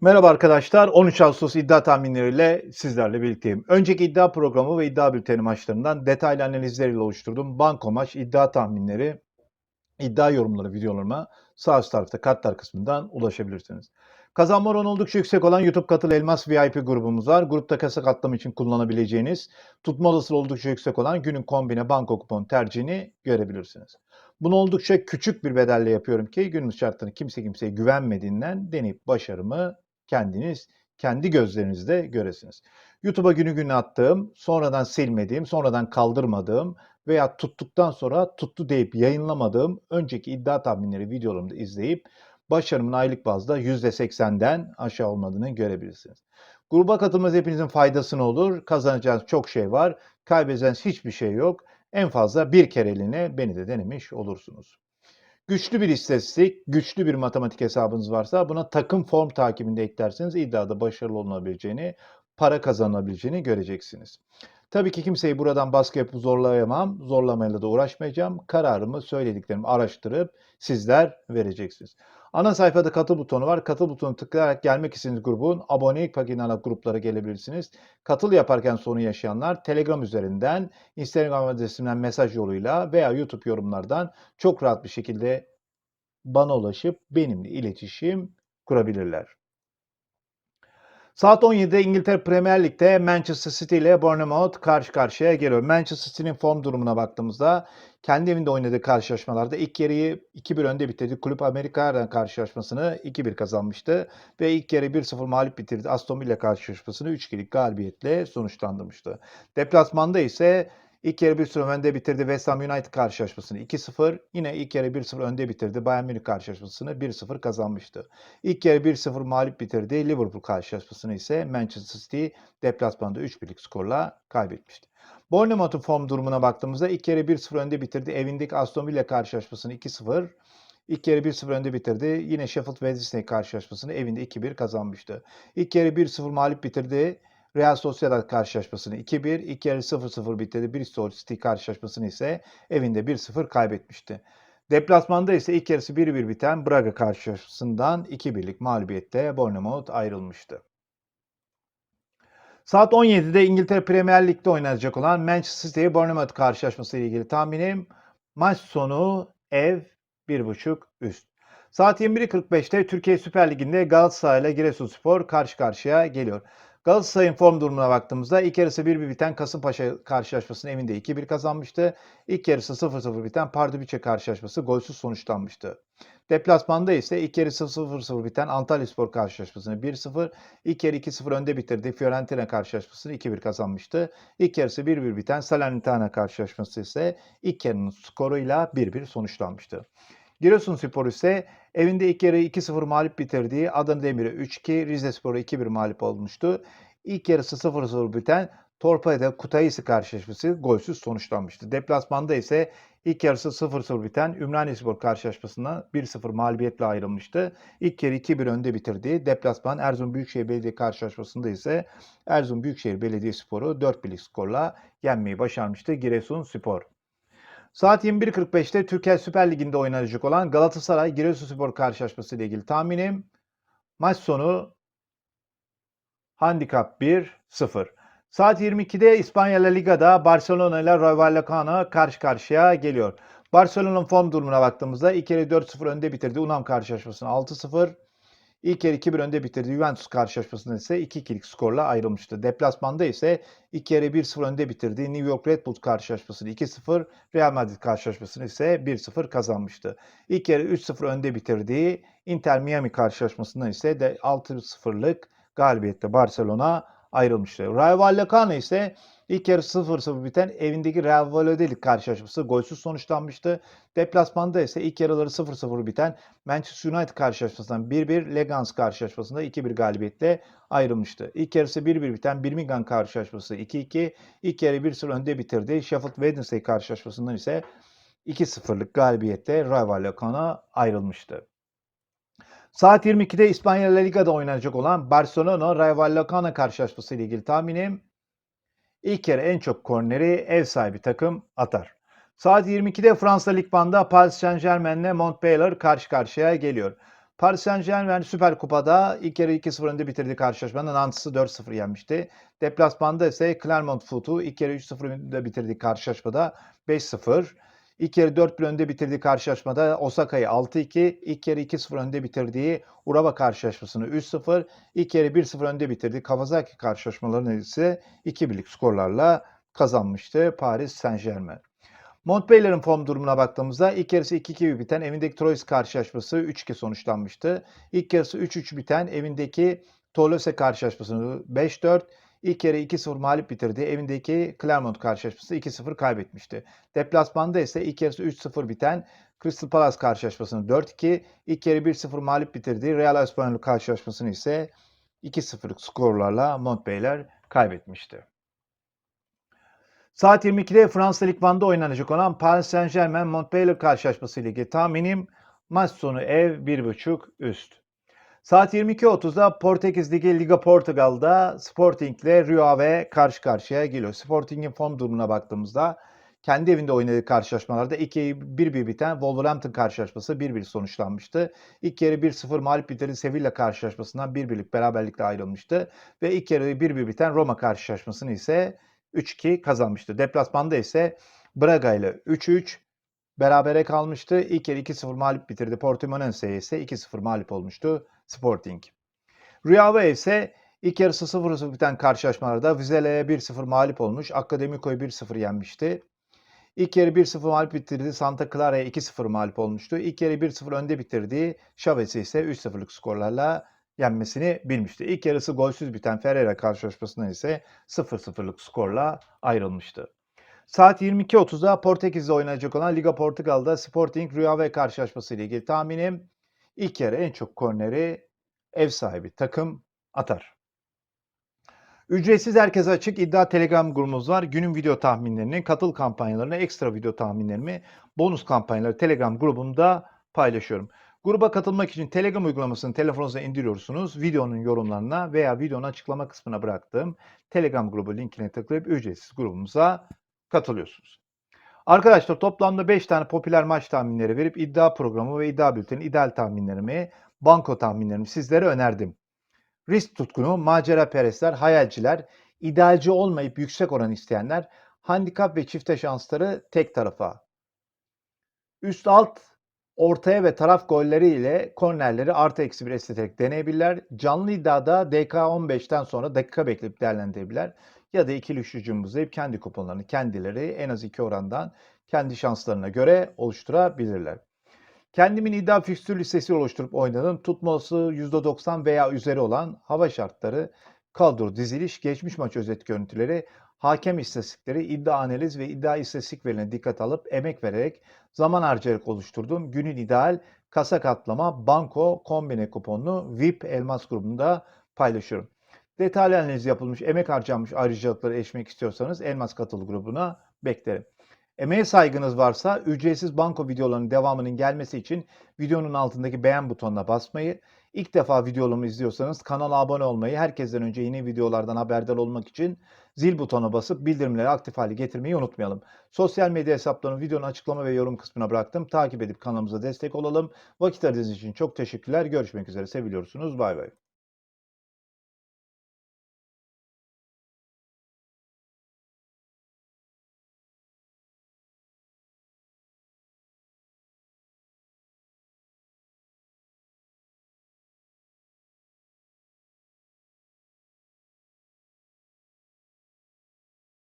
Merhaba arkadaşlar. 13 Ağustos iddia tahminleriyle sizlerle birlikteyim. Önceki iddia programı ve iddia bülteni maçlarından detaylı analizleriyle oluşturduğum banko maç iddia tahminleri, iddia yorumları videolarıma sağ üst tarafta kartlar kısmından ulaşabilirsiniz. Kazanma oranı oldukça yüksek olan YouTube Katıl Elmas VIP grubumuz var. Grupta kasa katlama için kullanabileceğiniz, tutma olasılığı oldukça yüksek olan günün kombine banko kupon tercihini görebilirsiniz. Bunu oldukça küçük bir bedelle yapıyorum ki günümüz şartlarında kimse kimseye güvenmediğinden deneyip başarımı kendiniz kendi gözlerinizde göresiniz. YouTube'a günü günü attığım, sonradan silmediğim, sonradan kaldırmadığım veya tuttuktan sonra tuttu deyip yayınlamadığım önceki iddia tahminleri videolarımda izleyip başarımın aylık bazda %80'den aşağı olmadığını görebilirsiniz. Gruba katılmanız hepinizin faydasına olur. Kazanacağınız çok şey var. Kaybedeceğiniz hiçbir şey yok. En fazla bir kereliğine beni de denemiş olursunuz. Güçlü bir istatistik, güçlü bir matematik hesabınız varsa buna takım form takibinde eklerseniz iddiada başarılı olunabileceğini, para kazanabileceğini göreceksiniz. Tabii ki kimseyi buradan baskı yapıp zorlayamam, zorlamayla da uğraşmayacağım. Kararımı, söylediklerimi araştırıp sizler vereceksiniz. Ana sayfada katıl butonu var. Katıl butonu tıklayarak gelmek istediğiniz grubun abonelik paketine gruplara gelebilirsiniz. Katıl yaparken sorun yaşayanlar Telegram üzerinden, Instagram adresimden mesaj yoluyla veya YouTube yorumlardan çok rahat bir şekilde bana ulaşıp benimle iletişim kurabilirler. Saat 17'de İngiltere Premier Lig'de Manchester City ile Bournemouth karşı karşıya geliyor. Manchester City'nin form durumuna baktığımızda kendi evinde oynadığı karşılaşmalarda ilk yarıyı 2-1 önde bitirdi. Kulüp Amerika karşılaşmasını 2-1 kazanmıştı ve ilk yarı 1-0 mağlup bitirdi. Aston Villa karşılaşmasını 3-2'lik galibiyetle sonuçlandırmıştı. Deplasmanda ise İlk yarı 1-0 önde bitirdi West Ham United karşılaşmasını 2-0. Yine ilk yarı 1-0 önde bitirdi Bayern Münih karşılaşmasını 1-0 kazanmıştı. İlk yarı 1-0 mağlup bitirdi Liverpool karşılaşmasını ise Manchester City deplasmanda 3-1'lik skorla kaybetmişti. Bournemouth'un form durumuna baktığımızda ilk yarı 1-0 önde bitirdi. Evindeki Aston Villa karşılaşmasını 2-0. İlk yarı 1-0 önde bitirdi. Yine Sheffield Wednesday karşılaşmasını evinde 2-1 kazanmıştı. İlk yarı 1-0 mağlup bitirdi. Real Sociedad karşılaşmasını 2-1, ilk yarı 0-0 bitirdi. Bristol City karşılaşmasını ise evinde 1-0 kaybetmişti. Deplasmanda ise ilk yarısı 1-1 biten Braga karşılaşmasından 2-1'lik mağlubiyette Bournemouth ayrılmıştı. Saat 17'de İngiltere Premier Lig'de oynanacak olan Manchester City Bournemouth karşılaşması ile ilgili tahminim maç sonu ev 1.5 üst. Saat 21.45'te Türkiye Süper Ligi'nde Galatasaray ile Giresunspor karşı karşıya geliyor. Galatasaray'ın form durumuna baktığımızda ilk yarısı 1-1 biten Kasımpaşa karşılaşmasının evinde 2-1 kazanmıştı. İlk yarısı 0-0 biten Pardubice karşılaşması golsüz sonuçlanmıştı. Deplasmanda ise ilk yarı 0-0 biten Antalyaspor karşılaşmasını 1-0, ilk yarı 2-0 önde bitirdi Fiorentina karşılaşmasını 2-1 kazanmıştı. İlk yarısı 1-1 biten Salernitana karşılaşması ise ilk yarının skoruyla 1-1 sonuçlanmıştı. Giresunspor ise evinde ilk yarı 2-0 mağlup bitirdiği Adana Demir'e 3-2, Rizespor'a 2-1 mağlup olmuştu. İlk yarısı 0-0 biten Torpedo Kutaisi karşılaşması golsüz sonuçlanmıştı. Deplasmanda ise ilk yarısı 0-0 biten Ümraniyespor karşılaşmasına 1-0 mağlubiyetle ayrılmıştı. İlk yarı 2-1 önde bitirdiği deplasman Erzurum Büyükşehir Belediye karşılaşmasında ise Erzurum Büyükşehir Belediyespor'u 4-1'lik skorla yenmeyi başarmıştı Giresunspor. Saat 21.45'te Türkiye Süper Ligi'nde oynanacak olan Galatasaray Giresunspor karşılaşması ile ilgili tahminim maç sonu handikap 1-0. Saat 22'de İspanya La Liga'da Barcelona ile Rayo Vallecano karşı karşıya geliyor. Barcelona'nın form durumuna baktığımızda ilk kere 4-0 önde bitirdi. Unam karşılaşmasını 6-0. İlk yarı 2-1 önde bitirdi. Juventus karşılaşmasında ise 2-2'lik skorla ayrılmıştı. Deplasmanda ise ilk yarı 1-0 önde bitirdi. New York Red Bulls karşılaşmasını 2-0, Real Madrid karşılaşmasını ise 1-0 kazanmıştı. İlk yarı 3-0 önde bitirdiği Inter Miami karşılaşmasında ise de 6-0'lık galibiyette Barcelona ayrılmıştı. Rayo Vallecano ise İlk yarı 0-0 biten evindeki Real Valladolid karşılaşması golsüz sonuçlanmıştı. Deplasmanda ise ilk yarıları 0-0 biten Manchester United karşılaşmasından 1-1, Legans karşılaşmasında 2-1 galibiyetle ayrılmıştı. İlk yarısı 1-1 biten Birmingham karşılaşması 2-2, ilk yarı 1-0 önde bitirdi. Sheffield Wednesday karşılaşmasından ise 2-0'lık galibiyetle Rayo Vallecano ayrılmıştı. Saat 22'de İspanya La Liga'da oynanacak olan Barcelona Rayo Vallecano karşılaşması ile ilgili tahminim İlk kere en çok korneri ev sahibi takım atar. Saat 22'de Fransa Lig Paris Saint Germain ile Montpellier karşı karşıya geliyor. Paris Saint-Germain Süper Kupa'da ilk yarı 2-0 önde bitirdi karşılaşmanın. Nantes 4-0 yenmişti. Deplasmanda ise Clermont Foot'u ilk yarı 3-0 önde bitirdi karşılaşmada 5-0. İlk yarı 4-1 önde bitirdiği karşılaşmada Osaka'yı 6-2, ilk yarı 2-0 önde bitirdiği Urawa karşılaşmasını 3-0, ilk yarı 1-0 önde bitirdiği Kawasaki karşılaşmalarını ise 2-1'lik skorlarla kazanmıştı Paris Saint-Germain. Montpellier'in form durumuna baktığımızda ilk yarısı 2-2 biten evindeki Troyes karşılaşması 3-2 sonuçlanmıştı. İlk yarısı 3-3 biten evindeki Toulouse karşılaşmasını 5-4, ilk yarı 2-0 mağlup bitirdi. Evindeki Clermont karşılaşması 2-0 kaybetmişti. Deplasmanda ise ilk yarısı 3-0 biten Crystal Palace karşılaşmasını 4-2, ilk yarı 1-0 mağlup bitirdiği Real Espanyol karşılaşmasını ise 2-0'lık skorlarla Montpellier kaybetmişti. Saat 22'de Fransa Lig 1'de oynanacak olan Paris Saint-Germain Montpellier karşılaşması ilgili tahminim maç sonu ev 1.5 üst. Saat 22.30'da Portekiz Ligi Liga Portugal'da Sporting ile Rio Ave karşı karşıya geliyor. Sporting'in form durumuna baktığımızda kendi evinde oynadığı karşılaşmalarda 2-1 biten Wolverhampton karşılaşması 1-1 sonuçlanmıştı. İlk yarı 1-0 mağlup bitirdi Sevilla karşılaşmasından 1-1'lik beraberlikle ayrılmıştı. Ve ilk yarı 1-1 biten Roma karşılaşmasını ise 3-2 kazanmıştı. Deplasmanda ise Braga ile 3-3 berabere kalmıştı. İlk yarı 2-0 mağlup bitirdi. Portimonense ise 2-0 mağlup olmuştu Sporting. Rio Ave ise ilk yarısı 0-0 biten karşılaşmalarda Vizele'ye 1-0 mağlup olmuş. Akademiko'yu 1-0 yenmişti. İlk yarı 1-0 mağlup bitirdi. Santa Clara'ya 2-0 mağlup olmuştu. İlk yarı 1-0 önde bitirdiği Chavez'i ise 3-0'lık skorlarla yenmesini bilmişti. İlk yarısı golsüz biten Ferreira karşılaşmasına ise 0-0'lık skorla ayrılmıştı. Saat 22.30'da Portekiz'de oynayacak olan Liga Portugal'da Sporting Rio Ave karşılaşması ile ilgili tahminim ilk yarı en çok korneri ev sahibi takım atar. Ücretsiz herkese açık iddia Telegram grubumuz var. Günün video tahminlerini, katıl kampanyalarını, ekstra video tahminlerimi, bonus kampanyaları Telegram grubunda paylaşıyorum. Gruba katılmak için Telegram uygulamasını telefonunuza indiriyorsunuz. Videonun yorumlarına veya videonun açıklama kısmına bıraktığım Telegram grubu linkine tıklayıp ücretsiz grubumuza katılıyorsunuz. Arkadaşlar toplamda 5 tane popüler maç tahminleri verip iddia programı ve iddia bülteni ideal tahminlerimi, banko tahminlerimi sizlere önerdim. Risk tutkunu, macera perestler, hayalciler, idealci olmayıp yüksek oran isteyenler, handikap ve çifte şansları tek tarafa. Üst alt, ortaya ve taraf golleri ile kornerleri artı eksi bir esneterek deneyebilirler. Canlı iddiada DK 15'ten sonra dakika bekleyip değerlendirebilirler. Ya da ikili üçlü cımbızlayıp kendi kuponlarını kendileri en az iki orandan kendi şanslarına göre oluşturabilirler. Kendimin iddia fikstür listesi oluşturup oynadım. Tutması %90 veya üzeri olan hava şartları, kadro, diziliş, geçmiş maç özet görüntüleri, hakem istatistikleri, iddia analiz ve iddia istatistik verilerine dikkat alıp emek vererek zaman harcayarak oluşturduğum günün ideal kasa katlama, banko, kombine kuponlu VIP Elmas grubunda paylaşıyorum. Detaylı analiz yapılmış, emek harcanmış ayrıcalıkları eşmek istiyorsanız Elmas Katıl grubuna beklerim. Emeğe saygınız varsa ücretsiz banko videolarının devamının gelmesi için videonun altındaki beğen butonuna basmayı, ilk defa videolarımı izliyorsanız kanala abone olmayı, herkesten önce yeni videolardan haberdar olmak için zil butonuna basıp bildirimleri aktif hale getirmeyi unutmayalım. Sosyal medya hesaplarını videonun açıklama ve yorum kısmına bıraktım. Takip edip kanalımıza destek olalım. Vakit ayırdığınız için çok teşekkürler. Görüşmek üzere. Seviliyorsunuz. Bay bay.